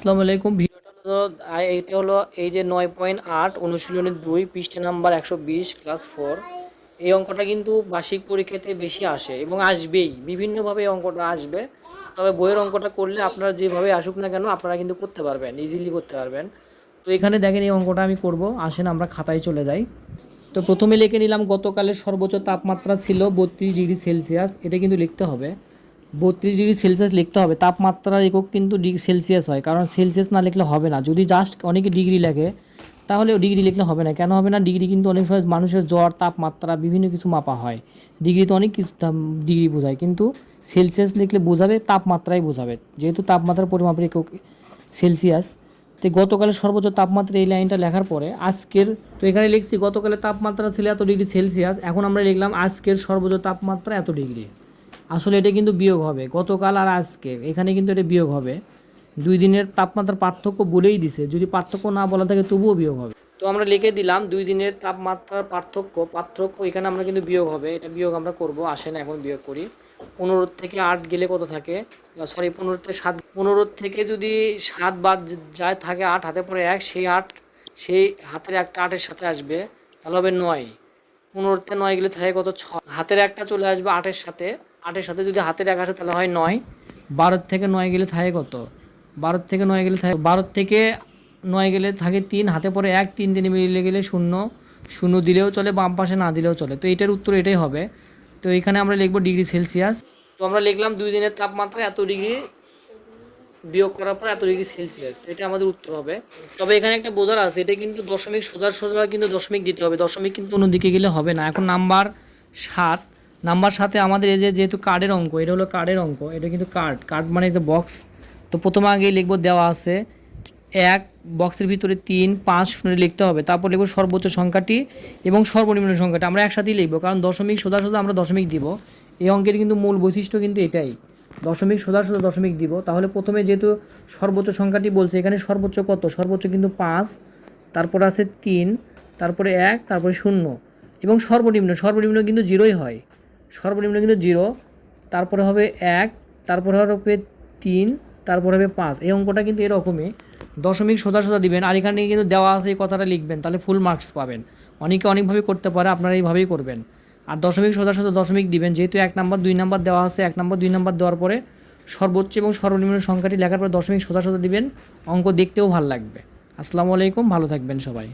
আসসালামু আলাইকুম। ভিডিওটা হলো এইটা হলো এই যে নয় পয়েন্ট আট অনুশীলনের দুই, পৃষ্ঠে নাম্বার একশো বিশ, ক্লাস ফোর। এই অঙ্কটা কিন্তু বার্ষিক পরীক্ষাতে বেশি আসে এবং আসবেই। বিভিন্নভাবে এই অঙ্কটা আসবে। তবে বইয়ের অঙ্কটা করলে আপনারা যেভাবে আসুক না কেন, আপনারা কিন্তু করতে পারবেন ইজিলি করতে পারবেন। তো এখানে দেখেন এই অঙ্কটা আমি করব। আসেন আমরা খাতায় চলে যাই। তো প্রথমে লিখে নিলাম, গতকালের সর্বোচ্চ তাপমাত্রা ছিল বত্রিশ ডিগ্রি সেলসিয়াস। এটা কিন্তু লিখতে হবে। বত্রিশ ডিগ্রি সেলসিয়াস লিখতে হবে। তাপমাত্রার একক কিন্তু ডিগ্রি সেলসিয়াস হয়, কারণ সেলসিয়াস না লিখলে হবে না। যদি জাস্ট অনেকে ডিগ্রি লেখে তাহলে ডিগ্রি লিখলে হবে না। কেন হবে না? ডিগ্রি কিন্তু অনেক সময় মানুষের জ্বর, তাপমাত্রা, বিভিন্ন কিছু মাপা হয়। ডিগ্রি তো অনেক কিছু ডিগ্রি বোঝায়, কিন্তু সেলসিয়াস লিখলে বোঝাবে তাপমাত্রাই বোঝাবে। যেহেতু তাপমাত্রার পরিমাপের একক সেলসিয়াস, তো গতকালের সর্বোচ্চ তাপমাত্রা এই লাইনটা লেখার পরে, আজকের তো এখানে লিখছি, গতকালের তাপমাত্রা ছিল এত ডিগ্রি সেলসিয়াস, এখন আমরা লিখলাম আজকের সর্বোচ্চ তাপমাত্রা এত ডিগ্রি। আসলে এটা কিন্তু বিয়োগ হবে। গতকাল আর আজকে, এখানে কিন্তু এটা বিয়োগ হবে। দুই দিনের তাপমাত্রার পার্থক্য বলেই দিছে। যদি পার্থক্য না বলা থাকে, তবুও বিয়োগ হবে। তো আমরা লিখে দিলাম, দুই দিনের তাপমাত্রার পার্থক্য পার্থক্য, এখানে আমরা কিন্তু বিয়োগ হবে। এটা বিয়োগ আমরা করব আসেন এখন বিয়োগ করি। পনেরো থেকে আট গেলে কত থাকে? সরি পনেরো থেকে সাত, পনেরো থেকে যদি সাত বাদ যায়, থাকে আট, হাতে পরে এক, সেই আট, সেই হাতের একটা আটের সাথে আসবে, তাহলে হবে নয়। পনেরোতে নয় গেলে থাকে কত? ছ। হাতের একটা চলে আসবে আটের সাথে আটের সাথে যদি হাতের এক আসে তাহলে হয় নয়। বারোর থেকে নয় গেলে থাকে কত? বারোর থেকে নয় গেলে থাকে বারোর থেকে নয় গেলে থাকে তিন, হাতে পরে এক, তিন তিনে মিলে গেলে শূন্য। শূন্য দিলেও চলে, বাম পাশে না দিলেও চলে। তো এটার উত্তর এটাই হবে। তো এখানে আমরা লিখব ডিগ্রি সেলসিয়াস। তো আমরা লিখলাম দুই দিনের তাপমাত্রা এত ডিগ্রি বিয়োগ করার পর এত ডিগ্রি সেলসিয়াস। এটা আমাদের উত্তর হবে। তবে এখানে একটা বোঝার আছে, এটা কিন্তু দশমিক সোজা সোজা কিন্তু দশমিক দিতে হবে। দশমিক কিন্তু অন্যদিকে গেলে হবে না। এখন নাম্বার সাত। নাম্বার সাথে আমাদের এই যে যেহেতু কার্ডের অঙ্ক, এটা হলো কার্ডের অঙ্ক, এটা কিন্তু কার্ড কার্ড মানে যে বক্স তো প্রথমে আগে লিখব দেওয়া আছে এক বক্সের ভিতরে তিন, পাঁচ, শূন্য লিখতে হবে। তারপর লিখব সর্বোচ্চ সংখ্যাটি এবং সর্বনিম্ন সংখ্যাটি। আমরা একসাথেই লিখব, কারণ দশমিক সোজা সোজা আমরা দশমিক দিব। এই অঙ্কের কিন্তু মূল বৈশিষ্ট্য কিন্তু এটাই। দশমিক সোজা সোজা দশমিক দিব। তাহলে প্রথমে যেহেতু সর্বোচ্চ সংখ্যাটি বলছে, এখানে সর্বোচ্চ কত? সর্বোচ্চ কিন্তু পাঁচ, তারপর আছে তিন, তারপরে এক, তারপরে শূন্য এবং সর্বনিম্ন সর্বনিম্ন কিন্তু জিরোই হয়। সর্বনিম্ন কিন্তু জিরো, তারপরে হবে এক, তারপরে হবে তিন, তারপরে হবে পাঁচ। এই অঙ্কটা কিন্তু এরকমই। দশমিক সোজা সোজা দিবেন। আর এখানে কিন্তু দেওয়া আছে এই কথাটা লিখবেন, তাহলে ফুল মার্কস পাবেন। অনেকে অনেকভাবে করতে পারে, আপনারা এইভাবেই করবেন। আর দশমিক সোজা সোজা দশমিক দিবেন, যেহেতু এক নাম্বার, দুই নাম্বার দেওয়া আছে, এক নাম্বার, দুই নাম্বার দেওয়ার পরে সর্বোচ্চ এবং সর্বনিম্ন সংখ্যাটি লেখার পরে দশমিক সোজা সোজা দিবেন। অঙ্ক দেখতেও ভালো লাগবে। আসসালামু আলাইকুম, ভালো থাকবেন সবাই।